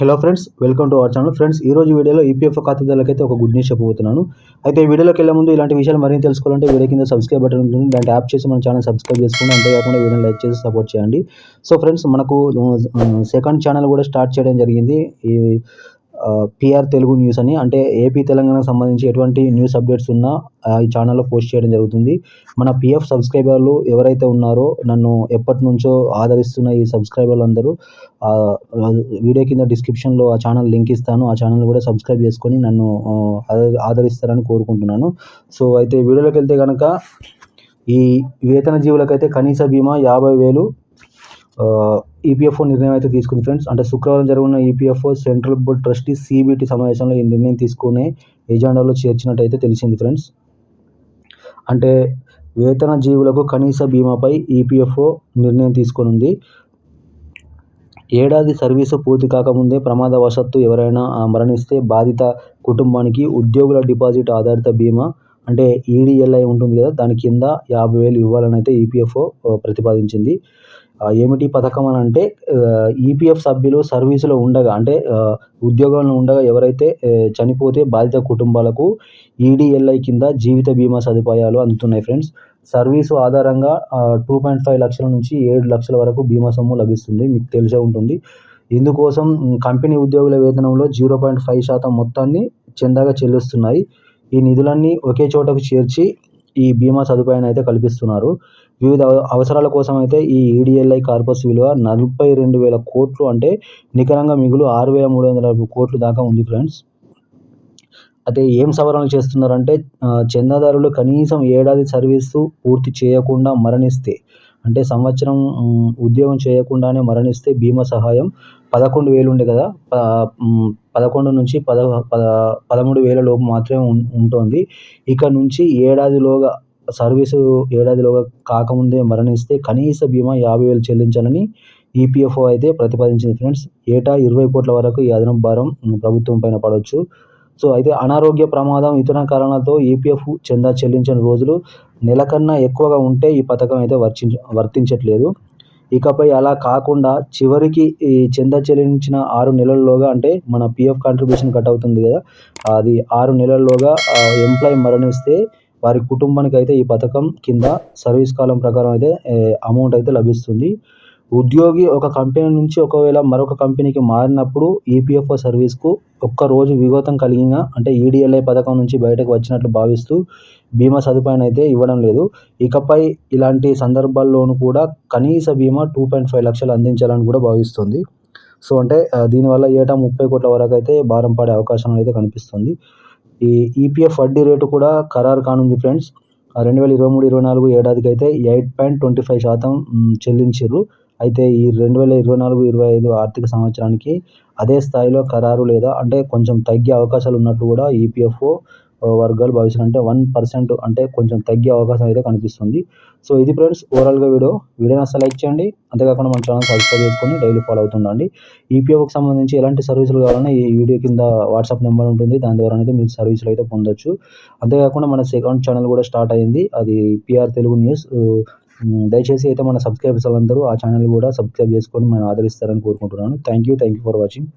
Hello friends welcome to our channel. Friends ఈ రోజు వీడియోలో ఈపీఎఫ్ ఖాతాదారులకైతే ఒక గుడ్ న్యూస్ చెప్పబోతున్నాను. అయితే ఈ వీడియోలోకి వెళ్ళే ముందు ఇలాంటి విషయాలు మరిన్ని తెలుసుకోవాలంటే వీడియో కింద సబ్స్క్రైబ్ బటన్ ఉంటుంది. దాంట్లో యాప్ చేసి మన ఛానల్ సబ్స్క్రైబ్ చేసుకోండి అంతేకాకుండా వీడియోని లైక్ చేసి సపోర్ట్ చేయండి. సో ఫ్రెండ్స్ మనకు సెకండ్ ఛానల్ కూడా స్టార్ట్ చేయడం జరిగింది. ఈ పిఆర్ తెలుగు న్యూస్ అని. అంటే ఏపీ తెలంగాణకు సంబంధించి ఎటువంటి న్యూస్ అప్డేట్స్ ఉన్నా ఈ ఛానల్లో పోస్ట్ చేయడం జరుగుతుంది. మన పిఎఫ్ సబ్స్క్రైబర్లు ఎవరైతే ఉన్నారో నన్ను ఎప్పటి నుంచో ఆదరిస్తున్న ఈ సబ్స్క్రైబర్లు అందరూ వీడియో కింద డిస్క్రిప్షన్లో ఆ ఛానల్ లింక్ ఇస్తాను. ఆ ఛానల్ కూడా సబ్స్క్రైబ్ చేసుకొని నన్ను ఆదరిస్తారని కోరుకుంటున్నాను. సో అయితే వీడియోలోకి వెళ్తే కనుక ఈ వేతన జీవులకైతే కనీస బీమా యాభై వేలు ఈపీఎఫ్ఓ నిర్ణయం అయితే తీసుకుంది ఫ్రెండ్స్. అంటే శుక్రవారం జరిగిన EPFO central board trustee CBT సమావేశంలో ఈ నిర్ణయం తీసుకునే ఎజెండాలో చేర్చినట్టయితే తెలిసింది ఫ్రెండ్స్. అంటే వేతన జీవులకు కనీస బీమాపై ఈపీఎఫ్ఓ నిర్ణయం తీసుకునుంది. ఏడాది సర్వీసు పూర్తి కాకముందే ప్రమాదవశత్తు ఎవరైనా మరణిస్తే బాధిత కుటుంబానికి ఉద్యోగుల డిపాజిట్ ఆధారిత బీమా అంటే ఈడిఎల్ఐ ఉంటుంది కదా దాని కింద యాభై వేలు ఇవ్వాలని అయితే ఈపీఎఫ్ఓ ప్రతిపాదించింది. ఏమిటి పథకం అని అంటే ఈపీఎఫ్ సభ్యులు సర్వీసులో ఉండగా అంటే ఉద్యోగంలో ఉండగా ఎవరైతే చనిపోతే బాధిత కుటుంబాలకు ఈడీఎల్ఐ కింద జీవిత బీమా సదుపాయాలు అందుతున్నాయి ఫ్రెండ్స్. సర్వీసు ఆధారంగా టూ పాయింట్ ఫైవ్ లక్షల నుంచి ఏడు లక్షల వరకు బీమా సొమ్ము లభిస్తుంది మీకు తెలిసే ఉంటుంది. ఇందుకోసం కంపెనీ ఉద్యోగుల వేతనంలో జీరో పాయింట్ ఫైవ్ శాతం మొత్తాన్ని చందాగా చెల్లిస్తున్నాయి. ఈ నిధులన్నీ ఒకే చోటకు చేర్చి ఈ బీమా సదుపాయాన్ని అయితే కల్పిస్తున్నారు. వివిధ అవసరాల కోసం అయితే ఈ ఈడిఎల్ఐ కార్పస్ విలువ నలభై రెండు వేల కోట్లు అంటే నికరంగా మిగులు ఆరు వేల మూడు వందల కోట్లు దాకా ఉంది ఫ్రెండ్స్. అయితే ఏం సవరణలు చేస్తున్నారంటే చందాదారులు కనీసం ఏడాది సర్వీసు పూర్తి చేయకుండా మరణిస్తే అంటే సంవత్సరం ఉద్యోగం చేయకుండానే మరణిస్తే బీమా సహాయం పదకొండు వేలు ఉండే కదా పదకొండు నుంచి పద పద పదమూడు వేల లోపు మాత్రమే ఉంటుంది. ఇక నుంచి ఏడాదిలోగా సర్వీసు ఏడాదిలోగా కాకముందే మరణిస్తే కనీస బీమా యాభై వేలు చెల్లించాలని ఈపీఎఫ్ఓ అయితే ప్రతిపాదించింది. ఫ్రెండ్స్ ఏటా ఇరవై కోట్ల వరకు ఈ అదనపు భారం ప్రభుత్వం పైన పడవచ్చు సో అయితే అనారోగ్య ప్రమాదం ఇతర కారణాలతో ఈపీఎఫ్ చందా చెల్లించిన రోజులు నెల కన్నా ఎక్కువగా ఉంటే ఈ పథకం అయితే వర్తించ వర్తించట్లేదు. ఇకపై అలా కాకుండా చివరికి ఈ చందా చెల్లించిన ఆరు నెలల్లోగా అంటే మన పిఎఫ్ కాంట్రిబ్యూషన్ కట్ అవుతుంది కదా అది ఆరు నెలల్లోగా ఎంప్లాయ్ మరణిస్తే వారి కుటుంబానికి అయితే ఈ పథకం కింద సర్వీస్ కాలం ప్రకారం అయితే అమౌంట్ అయితే లభిస్తుంది. ఉద్యోగి ఒక కంపెనీ నుంచి ఒకవేళ మరొక కంపెనీకి మారినప్పుడు ఈపీఎఫ్ఓ సర్వీస్కు ఒక్కరోజు విఘాతం కలిగిన అంటే ఈడీఎల్ఐ పథకం నుంచి బయటకు వచ్చినట్లు భావిస్తూ బీమా సదుపాయం అయితే ఇవ్వడం లేదు. ఇకపై ఇలాంటి సందర్భాల్లోనూ కూడా కనీస బీమా టూ పాయింట్ ఫైవ్ లక్షలు అందించాలని కూడా భావిస్తుంది. సో అంటే దీనివల్ల ఏటా ముప్పై కోట్ల వరకు అయితే భారం పడే అవకాశం అయితే కనిపిస్తుంది. ఈ ఈపీఎఫ్ వడ్డీ రేటు కూడా ఖరారు కానుంది ఫ్రెండ్స్. రెండు వేల ఇరవై మూడు ఇరవై నాలుగు ఏడాదికి అయితే ఎయిట్ పాయింట్ ట్వంటీ ఫైవ్ శాతం చెల్లించారు అయితే ఈ రెండు వేల ఇరవై నాలుగు ఇరవై ఐదు ఆర్థిక సంవత్సరానికి అదే స్థాయిలో ఖరారు లేదా అంటే కొంచెం తగ్గే అవకాశాలు ఉన్నట్లు కూడా ఈపీఎఫ్ఓ వర్గాలు భావిస్తున్నారు. అంటే వన్ పర్సెంట్ అంటే కొంచెం తగ్గే అవకాశం అయితే కనిపిస్తుంది. సో ఇది ఫ్రెండ్స్ ఓవరాల్గా వీడియో. వీడియో అసలు లైక్ చేయండి. అంతేకాకుండా మన ఛానల్ సబ్స్క్రైబ్ చేసుకొని డైలీ ఫాలో అవుతుండండి. ఈపీఎఫ్కి సంబంధించి ఎలాంటి సర్వీసులు కావాలన్నా ఈ వీడియో కింద వాట్సాప్ నెంబర్ ఉంటుంది. దాని ద్వారా అయితే మీరు సర్వీసులు అయితే పొందొచ్చు. అంతేకాకుండా మన సెకండ్ ఛానల్ కూడా స్టార్ట్ అయింది. అది పిఆర్ తెలుగు న్యూస్. దయచేసి అయితే మన సబ్స్క్రైబర్స్ అందరూ ఆ ఛానల్ కూడా సబ్స్క్రైబ్ చేసుకొని మనం ఆదరిస్తారని కోరుకుంటున్నాను. Thank you thank you for watching